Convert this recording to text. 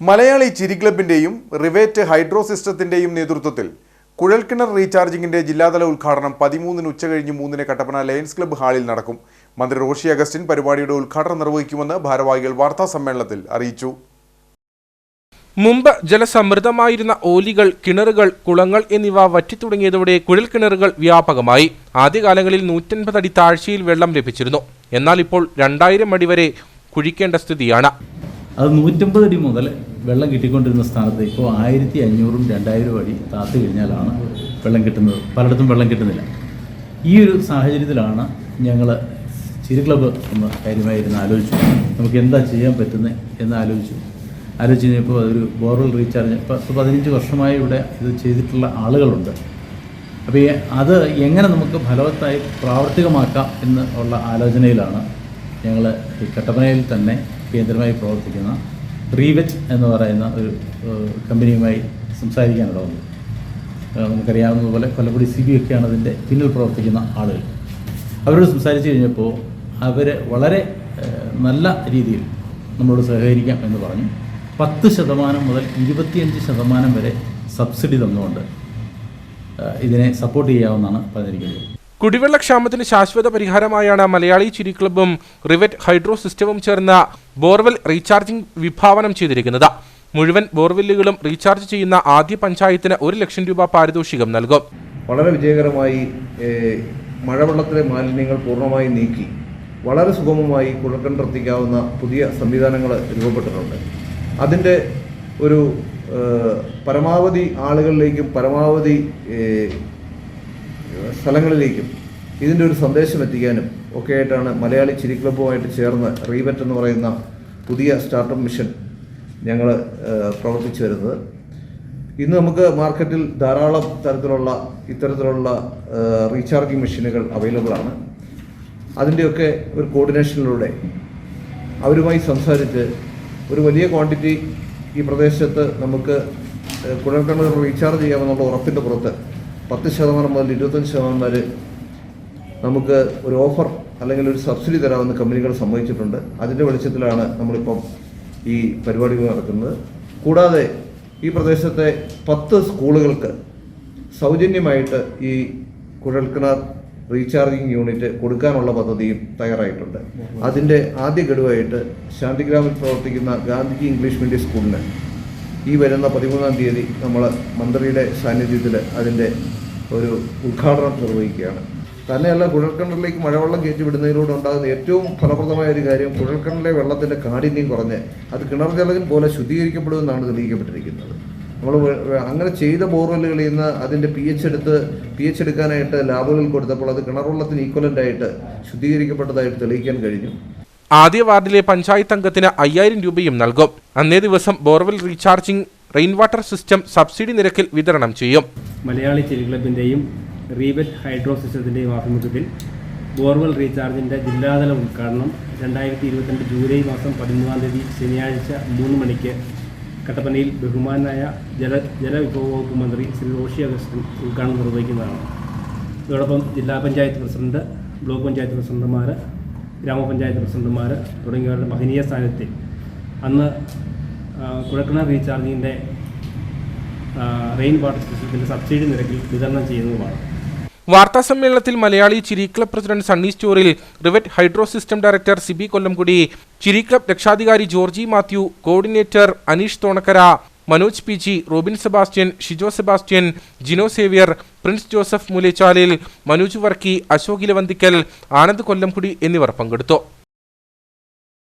മലയാളി ചിരി ക്ലബിന്റെയും റിവേറ്റ് ഹൈഡ്രോ സിസ്റ്റത്തിന്റെയും നേതൃത്വത്തിൽ കുഴൽക്കിണർ റീചാർജിംഗിന്റെ ജില്ലാതല ഉദ്ഘാടനം പതിമൂന്നിന് ഉച്ചകഴിഞ്ഞ് മൂന്നിന് കട്ടപ്പന ലയൻസ് ക്ലബ്ബ് ഹാളിൽ നടക്കും. മന്ത്രി റോഷി അഗസ്റ്റിൻ പരിപാടിയുടെ ഉദ്ഘാടനം നിർവഹിക്കുമെന്ന് ഭാരവാഹികൾ വാർത്താ സമ്മേളനത്തിൽ അറിയിച്ചു. മുമ്പ് ജലസമൃദ്ധമായിരുന്ന ഓലികൾ കിണറുകൾ കുളങ്ങൾ എന്നിവ വറ്റിത്തുടങ്ങിയതോടെ കുഴൽക്കിണറുകൾ വ്യാപകമായി. ആദ്യകാലങ്ങളിൽ നൂറ്റൻപത് അടി താഴ്ചയിൽ വെള്ളം ലഭിച്ചിരുന്നു. എന്നാൽ ഇപ്പോൾ രണ്ടായിരം അടി വരെ കുഴിക്കേണ്ട സ്ഥിതിയാണ്. അത് നൂറ്റമ്പത് അടി മുതൽ വെള്ളം കിട്ടിക്കൊണ്ടിരുന്ന സ്ഥാനത്ത് ഇപ്പോൾ ആയിരത്തി അഞ്ഞൂറും രണ്ടായിരം അടി താത്തു കഴിഞ്ഞാലാണ് വെള്ളം കിട്ടുന്നത്. പലയിടത്തും വെള്ളം കിട്ടുന്നില്ല. ഈ ഒരു സാഹചര്യത്തിലാണ് ഞങ്ങൾ ചിരി ക്ലബ്ബ് ഒന്ന് കാര്യമായിരുന്നു ആലോചിച്ചു. നമുക്ക് എന്താ ചെയ്യാൻ പറ്റുന്നത് എന്ന് ആലോചിച്ചു. ആലോചിച്ച് കഴിഞ്ഞപ്പോൾ അതൊരു ബോർവെൽ റീചാർജ് പത്ത് പതിനഞ്ച് വർഷമായി ഇവിടെ ഇത് ചെയ്തിട്ടുള്ള ആളുകളുണ്ട്. അപ്പോൾ അത് എങ്ങനെ നമുക്ക് ഫലവത്തായി പ്രാവർത്തികമാക്കാം എന്ന് ഉള്ള ആലോചനയിലാണ് ഞങ്ങൾ ഈ കട്ടപ്പനയിൽ തന്നെ കേന്ദ്രമായി പ്രവർത്തിക്കുന്ന റീവെറ്റ് എന്ന് പറയുന്ന ഒരു കമ്പനിയുമായി സംസാരിക്കാനുള്ള വന്നത് നമുക്കറിയാവുന്നതുപോലെ കൊല്ലപ്പുടി സി ബി ഒക്കെയാണ് അതിന്റെ പിന്നിൽ പ്രവർത്തിക്കുന്ന ആളുകൾ. അവരോട് സംസാരിച്ച് കഴിഞ്ഞപ്പോൾ അവർ വളരെ നല്ല രീതിയിൽ നമ്മളോട് സഹകരിക്കാം എന്ന് പറഞ്ഞു. പത്ത് ശതമാനം മുതൽ ഇരുപത്തിയഞ്ച് ശതമാനം വരെ സബ്സിഡി തന്നുകൊണ്ട് ഇതിനെ സപ്പോർട്ട് ചെയ്യാമെന്നാണ് പറഞ്ഞിരിക്കുന്നത്. കുടിവെള്ളക്ഷാമത്തിന് ശാശ്വത പരിഹാരമായാണ് മലയാളി ചിരി ക്ലബ്ബും റിവറ്റ് ഹൈഡ്രോ സിസ്റ്റവും ചേർന്ന ബോർവെൽ റീചാർജിംഗ് വിഭാവനം ചെയ്തിരിക്കുന്നത്. മുഴുവൻ ബോർവെല്ലുകളും റീചാർജ് ചെയ്യുന്ന ആദ്യ പഞ്ചായത്തിന് ഒരു ലക്ഷം രൂപ പാരിതോഷികം നൽകും. വളരെ വിജയകരമായി മഴവെള്ളത്തിലെ മാലിന്യങ്ങൾ പൂർണമായി നീക്കി. വളരെ സുഗമമായി കുഴൽക്കിണറെത്തിക്കാവുന്ന പുതിയ സംവിധാനങ്ങൾ രൂപപ്പെട്ടിട്ടുണ്ട്. അതിന്റെ ഒരു പരമാവധി ആളുകളിലേക്കും പരമാവധി സ്ഥലങ്ങളിലേക്കും ഇതിന്റെ ഒരു സന്ദേശം എത്തിക്കാനും ഒക്കെ ആയിട്ടാണ് മലയാളി ചിരി ക്ലബ്ബുമായിട്ട് ചേർന്ന് റീബറ്റ് എന്ന് പറയുന്ന പുതിയ സ്റ്റാർട്ടപ്പ് മിഷൻ ഞങ്ങൾ പ്രവർത്തിച്ചു വരുന്നത്. ഇന്ന് നമുക്ക് മാർക്കറ്റിൽ ധാരാളം തരത്തിലുള്ള ഇത്തരത്തിലുള്ള റീചാർജിങ് മെഷീനുകൾ അവൈലബിൾ ആണ്. അതിന്റെയൊക്കെ ഒരു കോർഡിനേഷനിലൂടെ അവരുമായി സംസാരിച്ച് ഒരു വലിയ ക്വാണ്ടിറ്റി ഈ പ്രദേശത്ത് നമുക്ക് കുഴൽക്കിണർ റീചാർജ് ചെയ്യാമെന്നുള്ള ഉറപ്പിന്റെ പുറത്ത് പത്ത് ശതമാനം മുതൽ ഇരുപത്തഞ്ച് ശതമാനം വരെ നമുക്ക് ഒരു ഓഫർ അല്ലെങ്കിൽ ഒരു സബ്സിഡി തരാമെന്ന് കമ്പനികൾ സമ്മതിച്ചിട്ടുണ്ട് അതിന്റെ വെളിച്ചത്തിലാണ് നമ്മളിപ്പം ഈ പരിപാടികൾ നടക്കുന്നത്. കൂടാതെ ഈ പ്രദേശത്തെ പത്ത് സ്കൂളുകൾക്ക് സൗജന്യമായിട്ട് ഈ കുഴൽക്കിണർ റീചാർജിങ് യൂണിറ്റ് കൊടുക്കാനുള്ള പദ്ധതിയും തയ്യാറായിട്ടുണ്ട്. അതിന്റെ ആദ്യ ഗഡുവായിട്ട് ശാന്തിഗ്രാമിൽ പ്രവർത്തിക്കുന്ന ഗാന്ധിജി ഇംഗ്ലീഷ് മീഡിയം സ്കൂളിന് ഈ വരുന്ന പതിമൂന്നാം തീയതി നമ്മൾ മന്ത്രിയുടെ സാന്നിധ്യത്തിൽ അതിന്റെ ഒരു ഉദ്ഘാടനം നിർവഹിക്കുകയാണ്. തന്നെയല്ല കുഴൽക്കിണറിലേക്ക് മഴവെള്ളം കയറ്റി വിടുന്നതിലൂടെ ഉണ്ടാകുന്ന ഏറ്റവും ഫലപ്രദമായ ഒരു കാര്യം കുഴൽക്കിണറിലെ വെള്ളത്തിന്റെ കാഠിന്യം കുറഞ്ഞ് അത് കിണർ ജലം പോലെ ശുദ്ധീകരിക്കപ്പെടുമെന്നാണ് തെളിയിക്കപ്പെട്ടിരിക്കുന്നത്. നമ്മൾ അങ്ങനെ ചെയ്ത ബോർവെല്ലുകളിൽ നിന്ന് അതിന്റെ പി എച്ച് എടുത്ത് പി എച്ച് എടുക്കാനായിട്ട് ലാബുകളിൽ കൊടുത്തപ്പോൾ അത് കിണർ വെള്ളത്തിന് ഈക്വലന്റ് ആയിട്ട് ശുദ്ധീകരിക്കപ്പെട്ടതായിട്ട് തെളിയിക്കാൻ കഴിഞ്ഞു. ആദ്യ വാർഡിലെ പഞ്ചായത്ത് അംഗത്തിന് അയ്യായിരം രൂപയും നൽകും. അന്നേ ദിവസം borewell recharging rain water system subsidy നിരക്കിൽ വിതരണം ചെയ്യും. മലയാളി ചെരി ക്ലബിന്റെയും റീബെറ്റ് ഹൈഡ്രോ സിസ്റ്റത്തിന്റെയും ആഭിമുഖ്യത്തിൽ ബോർവെൽ റീചാർജിന്റെ ജില്ലാതല ഉദ്ഘാടനം രണ്ടായിരത്തി ഇരുപത്തിരണ്ട് ജൂലൈ മാസം പതിമൂന്നാം തീയതി ശനിയാഴ്ച മൂന്ന് മണിക്ക് കട്ടപ്പനയിൽ ബഹുമാനായ ജല ജലവിഭവ വകുപ്പ് മന്ത്രി ശ്രീ റോഷി അഗസ്റ്റിൻ ഉദ്ഘാടനം നിർവഹിക്കുന്നതാണ്. ഇതോടൊപ്പം ജില്ലാ പഞ്ചായത്ത് പ്രസിഡന്റ് ബ്ലോക്ക് പഞ്ചായത്ത് പ്രസിഡന്റുമാർ ഗ്രാമപഞ്ചായത്ത് പ്രസിഡന്റുമാർ തുടങ്ങിയവരുടെ മഹനീയ സ്ഥാനത്തിൽ അന്ന് ആ, റീചാർജിന്റെ റെയിൻ വാട്ടർ സിസ്റ്റത്തിന്റെ സബ്സിഡി നിരക്കിൽ വിതരണം ചെയ്യുന്നതുമാണ്. വാർത്താ സമ്മേളനത്തിൽ മലയാളി ചിരി ക്ലബ് പ്രസിഡന്റ് സണ്ണി സ്റ്റോറിൽ rivet hydro system director Sibi Kollamkudi ചിരി ക്ലബ് രക്ഷാധികാരി Georgie Mathew coordinator Aneesh Thonakkara Manoj P G Robin Sebastian Shijo Sebastian Jino Xavier Prince Joseph Moolechalil Manoj Varkey Ashok Elavanthikkal Anand Kollamkudi എന്നിവർ പങ്കെടുത്തു.